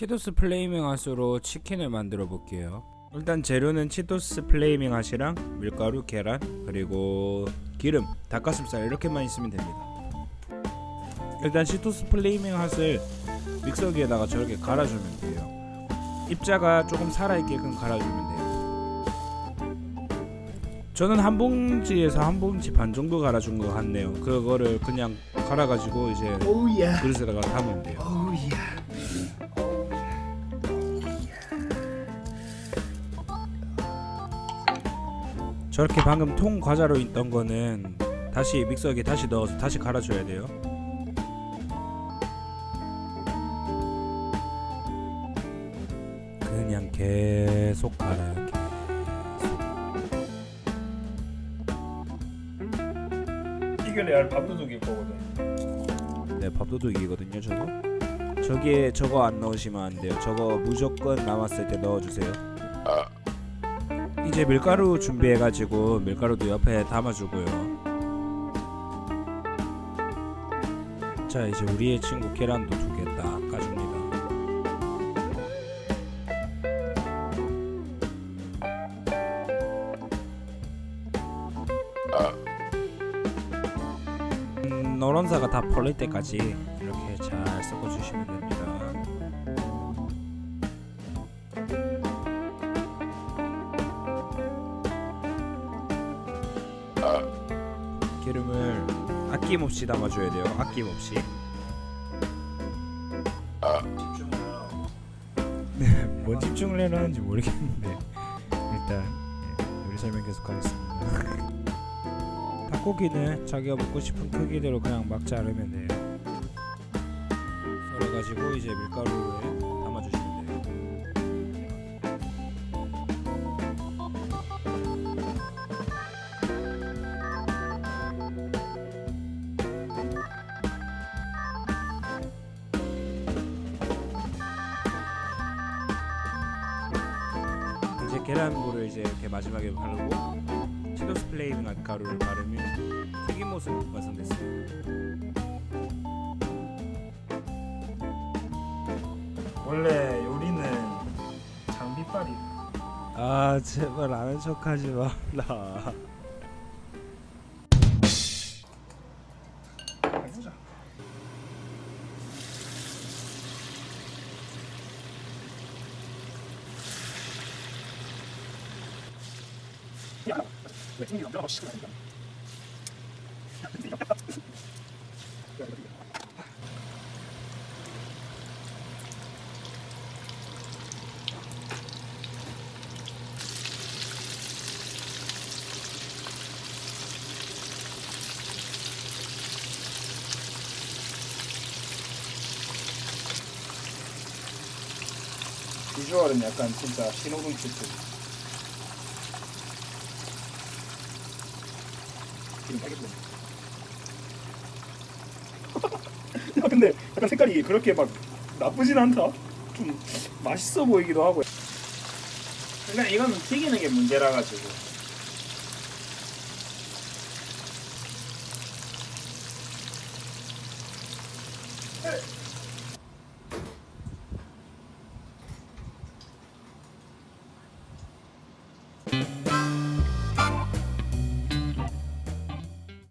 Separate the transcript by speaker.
Speaker 1: 치토스 플레이밍 핫으로 치킨을 만들어 볼게요. 일단 재료는 치토스 플레이밍 핫이랑 밀가루, 계란, 그리고 기름, 닭가슴살 이렇게만 있으면 됩니다. 일단 치토스 플레이밍 핫을 믹서기에다가 저렇게 갈아주면 돼요. 입자가 조금 살아있게끔 갈아주면 돼요. 저는 한 봉지에서 한 봉지 반 정도 갈아준 것 같네요. 그거를 그냥 갈아가지고 이제
Speaker 2: 오우야
Speaker 1: 그릇에다가 담으면 돼요. 저렇게 방금 통 과자로 있던 거는 다시 믹서기에 다시 넣어서 다시 갈아줘야 돼요. 그냥 계속 갈아요.
Speaker 2: 이게 레알 밥도둑일 거거든
Speaker 1: 계속. 네, 밥도둑이거든요, 저거. 저기에 저거 안 넣으시면 안 돼요. 저거 무조건 남았을 때 넣어주세요. 이제 밀가루 준비해가지고 밀가루도 옆에 담아주고요. 자, 이제 우리의 친구 계란도 두개딱 까줍니다. 음, 노란사가 다 벌릴 때까지 이렇게 잘 섞어주시면 됩니다. 기름을 아낌없이 담아줘야 돼요. 아낌없이. 네, 뭔 집중을 해라는지 모르겠는데 일단 예, 요리 설명 계속하겠습니다. 닭고기는 자기가 먹고 싶은 크기대로 그냥 막 자르면 돼요. 썰어가지고 이제 밀가루에 계란물을 이제 이렇게 마지막에 바르고 치토스 플레이밍 가루를 바르면 튀김옷은 완성됐습니다.
Speaker 2: 원래 요리는 장비빨이
Speaker 1: 아 제발 아는 척하지 마라.
Speaker 2: 비주얼은 약간 진짜 신호등 치트 하겠네. 근데 약간 색깔이 그렇게 막 나쁘진 않다. 좀 맛있어 보이기도 하고. 그러니까 이거는 튀기는 게 문제라 가지고. 에!